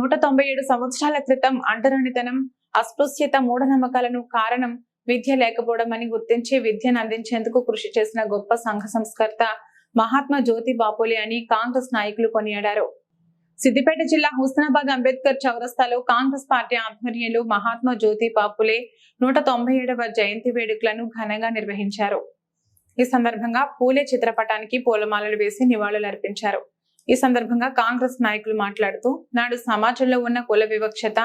నూట తొంభై ఏడు సంవత్సరాల క్రితం అంటరానితనం అస్పృశ్యత మూఢనమ్మకాలను కారణం విద్య లేకపోవడం అని గుర్తించి విద్యను అందించేందుకు కృషి చేసిన గొప్ప సంఘ సంస్కర్త మహాత్మా జ్యోతి బాపులే అని కాంగ్రెస్ నాయకులు కొనియాడారు. సిద్దిపేట జిల్లా హుస్నాబాద్ అంబేద్కర్ చౌరస్తాలో కాంగ్రెస్ పార్టీ ఆధ్వర్యంలో మహాత్మా జ్యోతి బాపులే నూట తొంభై ఏడవ జయంతి వేడుకలను ఘనంగా నిర్వహించారు. ఈ సందర్భంగా పూలే చిత్రపటానికి పూలమాలలు వేసి నివాళులర్పించారు. ఈ సందర్భంగా కాంగ్రెస్ నాయకులు మాట్లాడుతూ నాడు సమాజంలో ఉన్న కుల వివక్షత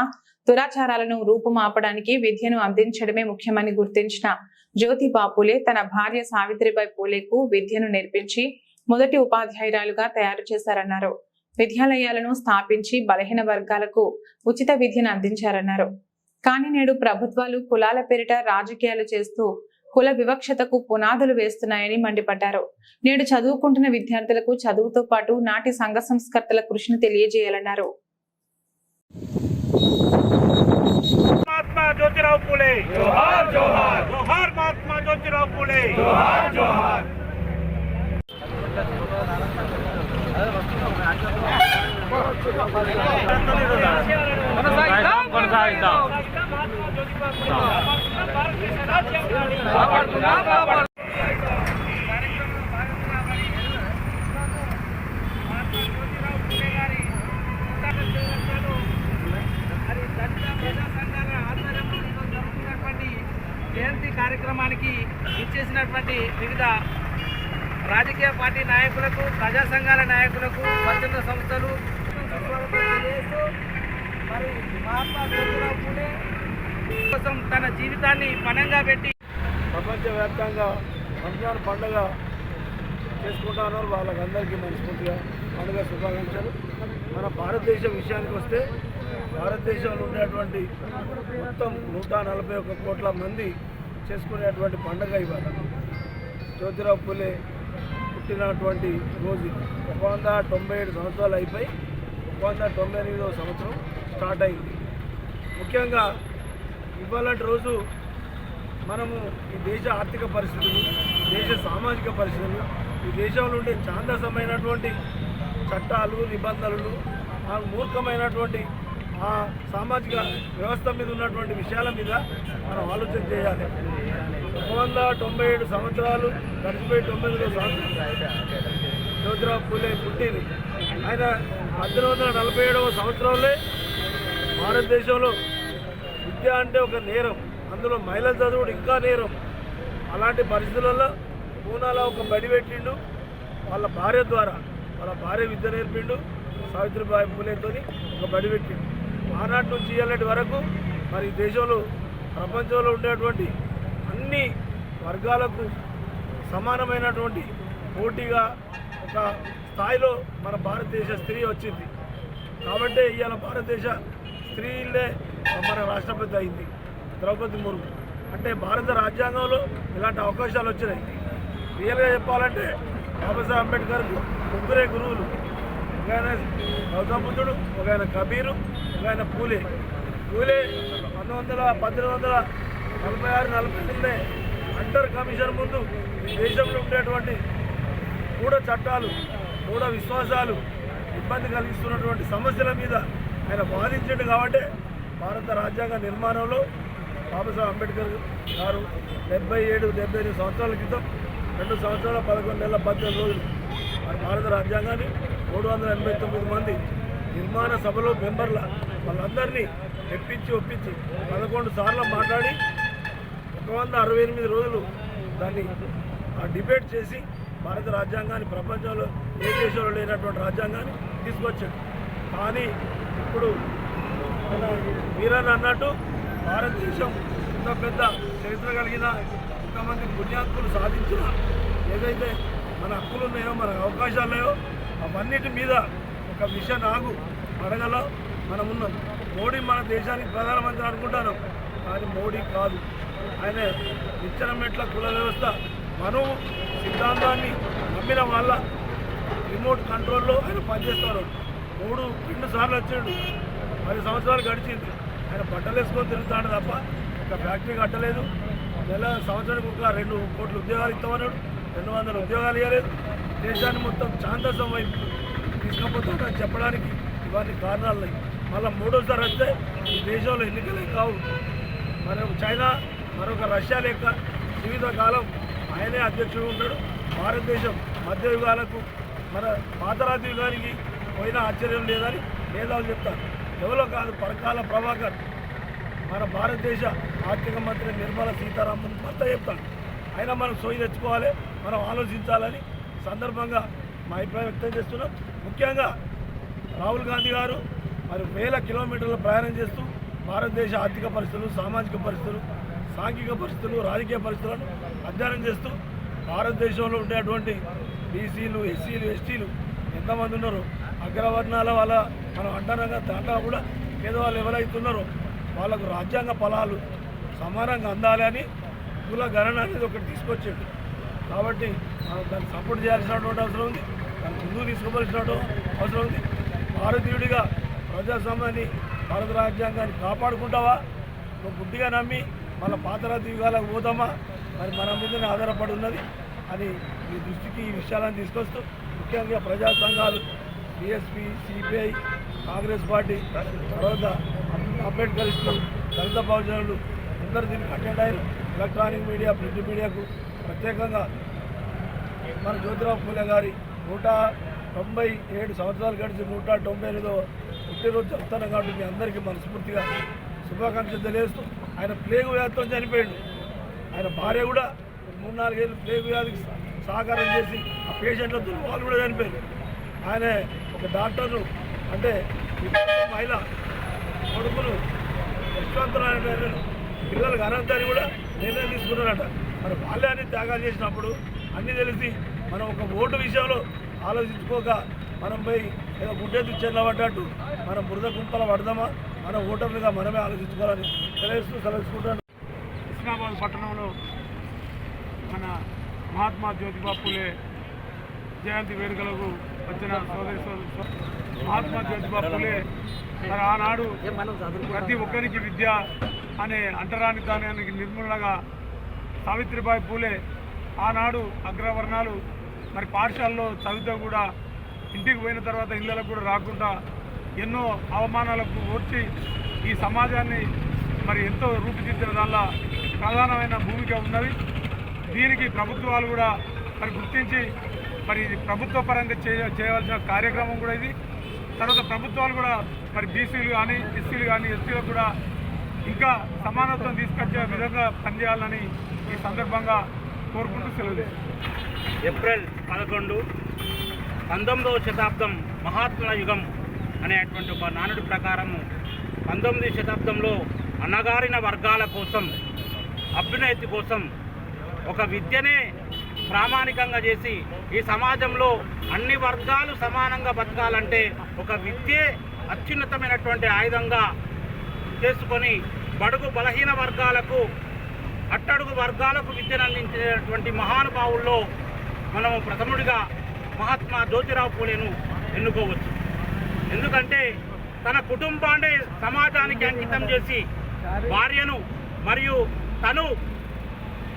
దురాచారాలను రూపుమాపడానికి విద్యను అందించడమే ముఖ్యమని గుర్తించిన జ్యోతి బాపులే తన భార్య సావిత్రిబాయి పూలేకు విద్యను నేర్పించి మొదటి ఉపాధ్యాయురాలుగా తయారు చేశారన్నారు. విద్యాలయాలను స్థాపించి బలహీన వర్గాలకు ఉచిత విద్యను అందించారన్నారు. కానీ నేడు ప్రభుత్వాలు కులాల పేరిట రాజకీయాలు చేస్తూ కుల వివక్షతకు పునాదులు వేస్తున్నాయని మండిపడ్డారు. నేడు చదువుకుంటున్న విద్యార్థులకు చదువుతో పాటు నాటి సంఘ సంస్కర్తల కృషిని తెలియజేయాలన్నారు. కొనసాగిద్దాం కొనసాగిద్దాం. జయంతి కార్యక్రమానికి ఇచ్చేసినటువంటి వివిధ రాజకీయ పార్టీ నాయకులకు ప్రజా సంఘాల నాయకులకు స్వచ్ఛంద సంస్థలు మరి మహాత్మా జ్యోతిరావు పూలే కోసం తన జీవితాన్ని పణంగా పెట్టి ప్రపంచవ్యాప్తంగా రంజాన్ పండుగ చేసుకుంటున్నారు వాళ్ళకందరికీ మనస్ఫూర్తిగా పండుగ శుభాకాంక్షలు. మన భారతదేశం విషయానికి వస్తే భారతదేశంలో ఉండేటువంటి మొత్తం నూట నలభై ఒక్క కోట్ల మంది చేసుకునేటువంటి పండుగ ఇవాళ. జ్యోతిరావు పూలే పుట్టినటువంటి రోజు. ఒక వంద తొంభై ఏడు సంవత్సరాలు అయిపోయి ఒక వంద తొంభై ఎనిమిదవ సంవత్సరం. స్టార్ట్ అయింది ముఖ్యంగా ఇవాళ రోజు మనము ఈ దేశ ఆర్థిక పరిస్థితులు దేశ సామాజిక పరిస్థితులు ఈ దేశంలో ఉండే ఛాందసమైనటువంటి చట్టాలు నిబంధనలు ఆ మూర్ఖమైనటువంటి ఆ సామాజిక వ్యవస్థ మీద ఉన్నటువంటి విషయాల మీద మనం ఆలోచన చేయాలి. ఒక వంద తొంభై ఏడు సంవత్సరాలు గడిచిపోయి తొంభై ఎనిమిదో సంవత్సరం జ్యోతిరావు పూలే పుట్టింది. ఆయన పద్దెనిమిది వందల నలభై ఏడవ సంవత్సరంలో భారతదేశంలో విద్య అంటే ఒక నేరం. అందులో మహిళల చదువుడు ఇంకా నేరం. అలాంటి పరిస్థితులలో పూనాలో ఒక బడి పెట్టిండు. వాళ్ళ భార్య ద్వారా వాళ్ళ భార్య విద్య నేర్పిండు. సావిత్రిబాయి పూలేతో ఒక బడి పెట్టిండు. ఆనాటి నుంచి ఇయ్యాలటి వరకు మరి ఈ దేశంలో ప్రపంచంలో ఉండేటువంటి అన్ని వర్గాలకు సమానమైనటువంటి పోటీగా ఒక స్థాయిలో మన భారతదేశ స్త్రీ వచ్చింది. కాబట్టి ఇవాళ భారతదేశ స్త్రీలే మన రాష్ట్రపతి అయింది. ద్రౌపది ముర్ము. అంటే భారత రాజ్యాంగంలో ఇలాంటి అవకాశాలు వచ్చినాయి. రియల్గా చెప్పాలంటే బాబాసాహెబ్ అంబేద్కర్ ముగ్గురే గురువులు. ఒక ఆయన గౌతమ బుద్ధుడు ఒక ఆయన కబీరు ఒక ఆయన పూలే. పూలే పంతొమ్మిది వందల పద్దెనిమిది వందల నలభై ఆరు నలభై ఎనిమిది అంటర్ కమిషన్ ముందు దేశంలో ఉండేటువంటి మూఢ చట్టాలు మూఢ విశ్వాసాలు ఇబ్బంది కలిగిస్తున్నటువంటి సమస్యల మీద ఆయన వాదించండు కాబట్టి భారత రాజ్యాంగ నిర్మాణంలో బాబాసాహెబ్ అంబేద్కర్ గారు డెబ్బై ఏడు డెబ్బై ఎనిమిది సంవత్సరాల క్రితం రెండు సంవత్సరాల పదకొండు నెలల పద్దెనిమిది రోజులు మరి భారత రాజ్యాంగాన్ని మూడు వందల ఎనభై తొమ్మిది మంది నిర్మాణ సభలో మెంబర్ల వాళ్ళందరినీ తెప్పించి ఒప్పించి పదకొండు సార్లు మాట్లాడి ఒక వంద అరవై ఎనిమిది రోజులు దాన్ని ఆ డిబేట్ చేసి భారత రాజ్యాంగాన్ని ప్రపంచంలో ఏ దేశంలో లేనటువంటి రాజ్యాంగాన్ని తీసుకొచ్చాడు. కానీ ఇప్పుడు మన మీరని అన్నట్టు భారతదేశం ఇంత పెద్ద చరిత్ర కలిగిన ఇంతమంది పుణ్యాత్ములు సాధించిన ఏదైతే మన హక్కులు ఉన్నాయో మన అవకాశాలు ఉన్నాయో అవన్నిటి మీద ఒక మిషన్ ఆగు అడగలో మనం ఉన్నాం మోడీ మన దేశానికి ప్రధానమంత్రి అనుకుంటాను. కానీ మోడీ కాదు. ఆయన నిచ్చెన మెట్ల కుల వ్యవస్థ మనం సిద్ధాంతాన్ని నమ్మిన వాళ్ళ రిమోట్ కంట్రోల్లో ఆయన పనిచేస్తారు. మూడు రెండు సార్లు వచ్చాడు. పది సంవత్సరాలు గడిచింది. ఆయన బట్టలు వేసుకొని తిరుగుతాడు తప్ప ఒక ఫ్యాక్టరీ కట్టలేదు. నెల సంవత్సరానికి ఒక రెండు కోట్ల ఉద్యోగాలు ఇస్తామన్నాడు. రెండు వందల ఉద్యోగాలు ఇవ్వలేదు. దేశాన్ని మొత్తం చాందసం వైపు తీసుకపోతుంటే చెప్పడానికి ఇవన్నీ కారణాలు మళ్ళీ మూడోసారి వస్తే ఈ దేశంలో ఎన్నికలే కావు. మరొక చైనా మరొక రష్యా లెక్క జీవితకాలం ఆయనే అధ్యక్షుడు ఉంటాడు భారతదేశం మధ్య యుగాలకు మన పాతరాతి యుగానికి పోయినా ఆశ్చర్యం లేదని మేధావులు చెప్తారు. ఎవరో కాదు పరకాల ప్రభాకర్. మన భారతదేశ ఆర్థిక మంత్రి నిర్మలా సీతారామన్ భర్త చెప్తాడు. అయినా మనం సోయి తెచ్చుకోవాలి మనం ఆలోచించాలని సందర్భంగా మా అభిప్రాయం వ్యక్తం చేస్తున్నాం. ముఖ్యంగా రాహుల్ గాంధీ గారు మరి వేల కిలోమీటర్ల ప్రయాణం చేస్తూ భారతదేశ ఆర్థిక పరిస్థితులు సామాజిక పరిస్థితులు సాంఘిక పరిస్థితులు రాజకీయ పరిస్థితులను అధ్యయనం చేస్తూ భారతదేశంలో ఉండేటువంటి బీసీలు ఎస్సీలు ఎస్టీలు ఎంతమంది ఉన్నారో అగ్రవర్ణాల వాళ్ళ మనం అంటారంగా దాంట్లో కూడా పేదవాళ్ళు ఎవరైతున్నారో వాళ్ళకు రాజ్యాంగ ఫలాలు సమానంగా అందాలి అని కుల గణన అనేది ఒకటి తీసుకొచ్చాడు. కాబట్టి మనం దాన్ని సపోర్ట్ చేయాల్సినటువంటి అవసరం ఉంది దాన్ని ముందుకు తీసుకోవలసినటువంటి అవసరం ఉంది. భారతీయుడిగా ప్రజాస్వామ్యాన్ని భారత రాజ్యాంగాన్ని కాపాడుకుంటావా? నువ్వు గుడ్డిగా నమ్మి మన పాతరాతి యుగాలకు పోతామా? మరి మన మీదనే ఆధారపడి ఉన్నది. అని మీ దృష్టికి ఈ విషయాలను తీసుకొస్తూ ముఖ్యంగా ప్రజా సంఘాలు బీఎస్పీ సిపిఐ కాంగ్రెస్ పార్టీ తర్వాత అంబేద్కరిస్టులు దళిత బహుజనులు అందరూ దీనికి అటెండ్ అయ్యారు. ఎలక్ట్రానిక్ మీడియా ప్రింట్ మీడియాకు ప్రత్యేకంగా మన జ్యోతిరావు పూలే గారి నూట తొంభై ఏడు సంవత్సరాలు గడిచి నూట తొంభై ఎనిమిదో పుట్టినరోజు చెప్తాను కాబట్టి మీ అందరికీ మనస్ఫూర్తిగా శుభాకాంక్షలు తెలియజేస్తూ ఆయన ప్లేగు వ్యాధితో చనిపోయాడు. ఆయన భార్య కూడా మూడు నాలుగేళ్ళు ప్లేగు వ్యాధికి సహకారం చేసి ఆ పేషెంట్లతో వాళ్ళు కూడా చనిపోయారు. ఆయన ఒక డాక్టర్ను అంటే మహిళ కొడుకును యశ్వంతరావు పిల్లలకు అనంతని కూడా నిర్ణయం తీసుకున్నారట. మరి వాళ్ళే అన్ని త్యాగాలు చేసినప్పుడు అన్నీ తెలిసి మనం ఒక ఓటు విషయంలో ఆలోచించుకోక మనం పోయి ఏదో గుడ్డెత్తు చెల్లబడ్డట్టు మనం బురద గుంపల పడదామా? మన ఓటర్లుగా మనమే ఆలోచించుకోవాలని తెలియస్తూ సెలవుకుంటాను హుస్నాబాద్ పట్టణంలో మన మహాత్మా జ్యోతిబా పూలే జయంతి వేడుకలకు వచ్చిన సోదరి మహాత్మా జ్యోతిబా పూలే మరి ఆనాడు ప్రతి ఒక్కరికి విద్య అనే అంటరాని అంటరానితనానికి నిర్మూలనగా సావిత్రిబాయి పూలే ఆనాడు అగ్రవర్ణాలు మరి పాఠశాలలో చదివితే కూడా ఇంటికి పోయిన తర్వాత ఇళ్ళకు కూడా రాకుండా ఎన్నో అవమానాలకు ఓర్చి ఈ సమాజాన్ని మరి ఎంతో రూపుదిద్దిన దానిలో ప్రధానమైన భూమిక ఉన్నది. దీనికి ప్రభుత్వాలు కూడా మరి గుర్తించి మరి ఇది ప్రభుత్వ పరంగా చేయ చేయవలసిన కార్యక్రమం కూడా ఇది. తర్వాత ప్రభుత్వాలు కూడా మరి బీసీలు కానీ ఎస్సీలు కానీ ఎస్సీలకు కూడా ఇంకా సమానత్వం తీసుకొచ్చే విధంగా పనిచేయాలని ఈ సందర్భంగా కోరుకుంటూ సెలవు ఏప్రిల్ పదకొండు పంతొమ్మిదవ శతాబ్దం మహాత్ముల యుగం అనేటువంటి ఒక నానుడి ప్రకారము పంతొమ్మిది శతాబ్దంలో అణగారిన వర్గాల కోసం అభ్యున్నతి కోసం ఒక విద్యనే ప్రామాణికంగా చేసి ఈ సమాజంలో అన్ని వర్గాలు సమానంగా బతకాలంటే ఒక విద్యే అత్యున్నతమైనటువంటి ఆయుధంగా చేసుకొని బడుగు బలహీన వర్గాలకు అట్టడుగు వర్గాలకు విద్యను అందించేటువంటి మహానుభావుల్లో మనము ప్రథముడిగా మహాత్మా జ్యోతిరావు పూలేను ఎన్నుకోవచ్చు. ఎందుకంటే తన కుటుంబాన్ని సమాజానికి అంకితం చేసి భార్యను మరియు తను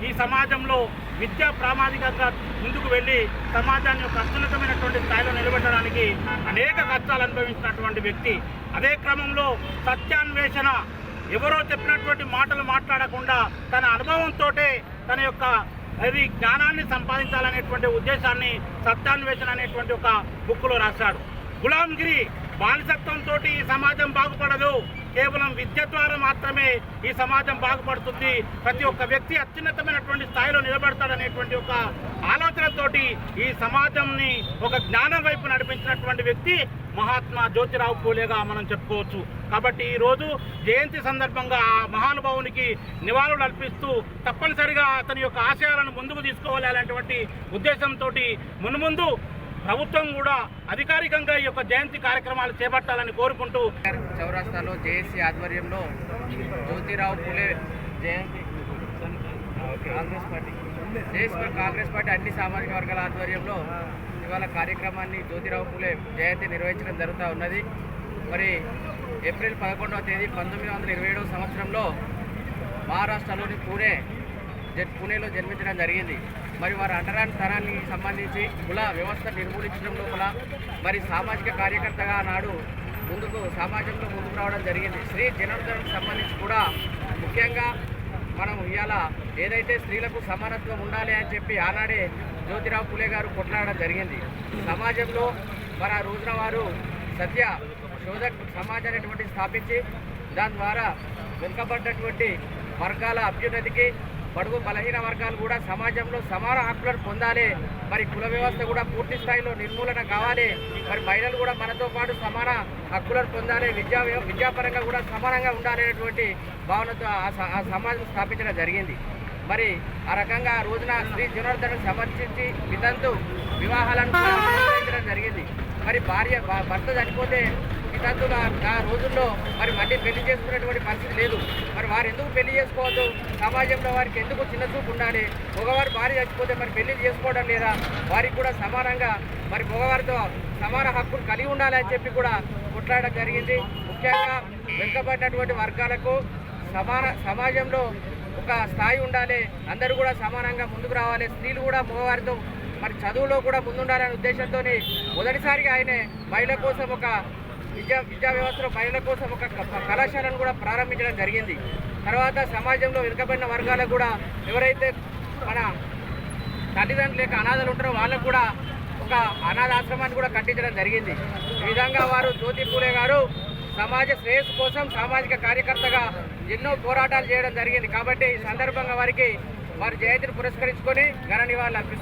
ఈ సమాజంలో విద్యా ప్రామాణికంగా ముందుకు వెళ్ళి సమాజాన్ని ఒక అత్యున్నతమైనటువంటి స్థాయిలో నిలబెట్టడానికి అనేక కష్టాలు అనుభవించినటువంటి వ్యక్తి. అదే క్రమంలో సత్యాన్వేషణ ఎవరో చెప్పినటువంటి మాటలు మాట్లాడకుండా తన అనుభవంతో తన యొక్క అది జ్ఞానాన్ని సంపాదించాలనేటువంటి ఉద్దేశాన్ని సత్యాన్వేషణ అనేటువంటి ఒక బుక్లో రాశాడు. గులాంగిరి బానిసత్వంతో ఈ సమాజం బాగుపడదు. కేవలం విద్య ద్వారా మాత్రమే ఈ సమాజం బాగుపడుతుంది. ప్రతి ఒక్క వ్యక్తి అత్యున్నతమైనటువంటి స్థాయిలో నిలబడతాడనేటువంటి ఒక ఆలోచనతోటి ఈ సమాజంని ఒక జ్ఞానం వైపు నడిపించినటువంటి వ్యక్తి మహాత్మా జ్యోతిరావు పూలేగా మనం చెప్పుకోవచ్చు. కాబట్టి ఈ రోజు జయంతి సందర్భంగా ఆ మహానుభావునికి నివాళులు అర్పిస్తూ తప్పనిసరిగా అతని యొక్క ఆశయాలను ముందుకు తీసుకోవాలి అలాంటివంటి ఉద్దేశంతో మున్ముందు ప్రభుత్వం కూడా అధికారికంగా ఈ యొక్క జయంతి కార్యక్రమాలు చేపట్టాలని కోరుకుంటూ చౌరాస్తాలో జేఏసీ ఆధ్వర్యంలో జ్యోతిరావు పూలే జయంతి. Congress party. JAC Congress party అన్ని సామాజిక వర్గాల ఆధ్వర్యంలో ఇవాళ కార్యక్రమాన్ని జ్యోతిరావు పూలే జయంతి నిర్వహించడం జరుగుతూ ఉన్నది. మరి ఏప్రిల్ పదకొండవ తేదీ పంతొమ్మిది వందల ఇరవై ఏడవ సంవత్సరంలో మహారాష్ట్రలోని పూణే పూణేలో జన్మించడం జరిగింది. మరి వారి అంటరాని తరానికి సంబంధించి కుల వ్యవస్థ నిర్మూలించడం లోపల మరి సామాజిక కార్యకర్తగా నాడు ముందుకు సమాజంలో ముందుకు రావడం జరిగింది. స్త్రీ జనార్దనకు సంబంధించి కూడా ముఖ్యంగా మనం ఇవాళ ఏదైతే స్త్రీలకు సమానత్వం ఉండాలి అని చెప్పి ఆనాడే జ్యోతిరావు పులే గారు కొట్లాడడం జరిగింది. సమాజంలో మరి ఆ రోజున వారు సత్య శోధక్ సమాజ్ అనేటువంటి స్థాపించి దాని ద్వారా వెనుకబడ్డటువంటి వర్గాల అభ్యున్నతికి బడుగు బలహీన వర్గాలు కూడా సమాజంలో సమాన హక్కులను పొందాలి. మరి కుల వ్యవస్థ కూడా పూర్తి స్థాయిలో నిర్మూలన కావాలి. మరి మహిళలు కూడా మనతో పాటు సమాన హక్కులను పొందాలి. విద్యా విద్యాపరంగా కూడా సమానంగా ఉండాలనేటువంటి భావనతో ఆ స- ఆ సమాజం స్థాపించడం జరిగింది. మరి ఆ రకంగా ఆ రోజున శ్రీ జనార్దన్ సమర్చించి వితంతు వివాహాలను కూడా జరిగింది. మరి భార్య భర్త చనిపోతే వితంతుగా ఆ రోజుల్లో మరి మళ్ళీ పెళ్ళి చేసుకున్నటువంటి పరిస్థితి లేదు. మరి వారు ఎందుకు పెళ్ళి చేసుకోవద్దు? సమాజంలో వారికి ఎందుకు చిన్న చూపు ఉండాలి? మగవారు భార్య చచ్చిపోతే మరి పెళ్ళి చేసుకోవడం లేదా? వారికి కూడా సమానంగా మరి మగవారితో సమాన హక్కులు కలిగి ఉండాలి అని చెప్పి కూడా కొట్లాడడం జరిగింది. ముఖ్యంగా వెనుకబడినటువంటి వర్గాలకు సమాన సమాజంలో ఒక స్థాయి ఉండాలి. అందరూ కూడా సమానంగా ముందుకు రావాలి. స్త్రీలు కూడా మగవారితో మరి చదువులో కూడా ముందుండాలనే ఉద్దేశంతో మొదటిసారిగా ఆయనే మహిళ కోసం ఒక విద్యా విద్యా వ్యవస్థలో మహిళల కోసం ఒక కళాశాలను కూడా ప్రారంభించడం జరిగింది. తర్వాత సమాజంలో వెనుకబడిన వర్గాలకు కూడా ఎవరైతే మన తల్లిదండ్రులు యొక్క అనాథలు ఉంటారో వాళ్ళకు కూడా ఒక అనాథాశ్రమాన్ని కూడా కట్టించడం జరిగింది. ఈ విధంగా వారు జ్యోతి పూలే గారు సమాజ శ్రేయస్సు కోసం సామాజిక కార్యకర్తగా ఎన్నో పోరాటాలు చేయడం జరిగింది. కాబట్టి ఈ సందర్భంగా వారికి వారి జయంతిని పురస్కరించుకొని ఘన నివాళులు